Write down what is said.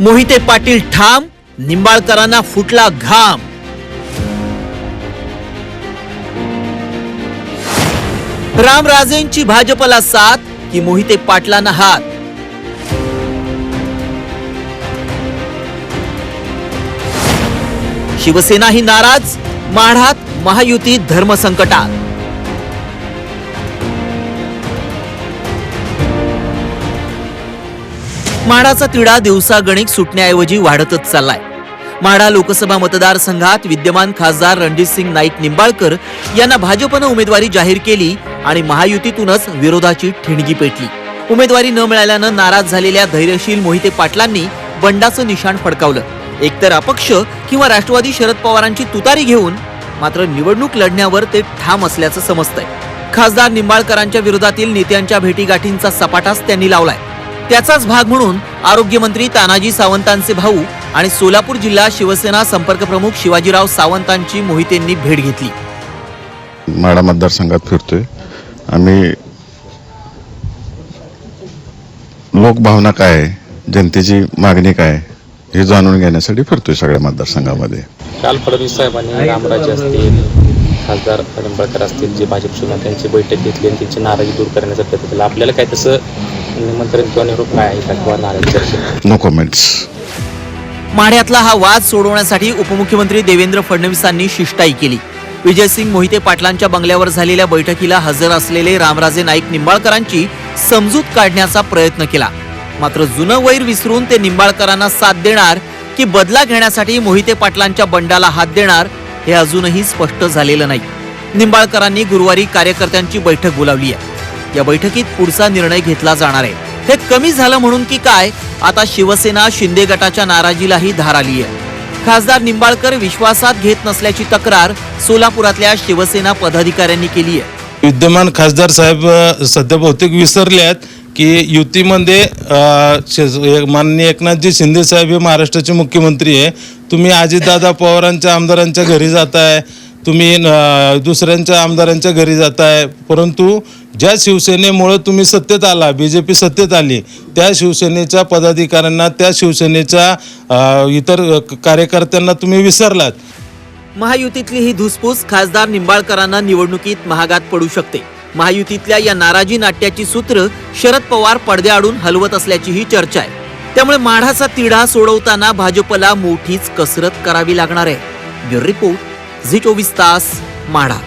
मोहिते पाटील ठाम निंबाळकरांना फुटला घाम. रामराजेंची भाजपला साथ की मोहिते पाटलांना हात? शिवसेना ही नाराज माढात महायुती धर्मसंकटात. माडाचा तिढा दिवसागणिक सुटण्याऐवजी वाढतच चाललाय. माढा लोकसभा मतदारसंघात विद्यमान खासदार रणजितसिंग नाईक निंबाळकर यांना भाजपनं उमेदवारी जाहीर केली आणि महायुतीतूनच विरोधाची ठिणगी पेटली. उमेदवारी न मिळाल्यानं नाराज झालेल्या धैर्यशील मोहिते पाटलांनी बंडाचं निशाण फडकावलं. एकतर अपक्ष किंवा राष्ट्रवादी शरद पवारांची तुतारी घेऊन मात्र निवडणूक लढण्यावर ते ठाम असल्याचं समजतंय. खासदार निंबाळकरांच्या विरोधातील नेत्यांच्या भेटीगाठींचा सपाटाच त्यांनी लावलाय. त्याचाच भाग म्हणून आरोग्यमंत्री तानाजी सावंतांचे भाऊ आणि सोलापूर जिल्हा शिवसेना संपर्क प्रमुख शिवाजीराव सावंतांची मोहितेंनी भेट घेतली. माडा मतदारसंघात फिरतोय. आम्ही लोकभावना काय आहे? जनतेची मागणी काय हे जाणून घेण्यासाठी फिरतोय सगळ्या मतदारसंघामध्ये. काल फडणवीस साहेबांनी रामराजे असतील खासदार निंबाळकर असतील जे भाजप सोबत त्यांची बैठक घेतली आणि त्यांची नाराजी दूर करण्याचा प्रयत्न केला. आपल्याला काय तसं निमंत्रण किंवा निरोप काय आहे का? किंवा नाराजी नो कमेंट्स माढ्यातला हा वाद सोडवण्यासाठी उपमुख्यमंत्री देवेंद्र फडणवीसांनी शिष्टाई केली. विजयसिंग मोहिते पाटलांच्या बंगल्यावर झालेल्या बैठकीला हजर असलेले रामराजे नाईक निंबाळकरांची समजूत काढण्याचा प्रयत्न केला. मात्र जुनं वैर विसरून ते निंबाळकरांना साथ देणार की बदला घेण्यासाठी मोहिते पाटलांच्या बंडाला हात देणार हे अजूनही स्पष्ट झालेलं नाही. निंबाळकरांनी गुरुवारी कार्यकर्त्यांची बैठक बोलावली आहे. या बैठकीत पुढचा निर्णय घेतला जाणार आहे. हे कमी झालं म्हणून की काय? आता शिवसेना शिंदे गटाच्या नाराजीलाही धार आली आहे. खासदार निंबाळकर विश्वासात घेत नसल्याची तक्रार सोलापुरातल्या शिवसेना पदाधिकाऱ्यांनी केली आहे. विद्यमान खासदार साहेब सध्या बहुतेक विसरले आहेत. की युतीमध्ये माननीय एकनाथजी शिंदे साहेब हे महाराष्ट्राचे मुख्यमंत्री आहे. तुम्ही अजितदादा पवारांच्या आमदारांच्या घरी जाताय. तुम्ही दुसऱ्यांच्या आमदारांच्या घरी जाताय. परंतु ज्या शिवसेनेमुळं तुम्ही सत्तेत आला बी जे पी सत्तेत आली त्या शिवसेनेच्या पदाधिकाऱ्यांना त्या शिवसेनेच्या इतर कार्यकर्त्यांना तुम्ही विसरलात. महायुतीतली ही धुसफूस खासदार निंबाळकरांना निवडणुकीत महागात पडू शकते. महायुतीतल्या या नाराजी नाट्याची सूत्र शरद पवार पडद्याआडून हलवत असल्याचीही चर्चा आहे. त्यामुळे माढाचा तिढा सोडवताना भाजपला मोठीच कसरत करावी लागणार आहे. ब्युरो रिपोर्ट झी चोवीस तास माढा.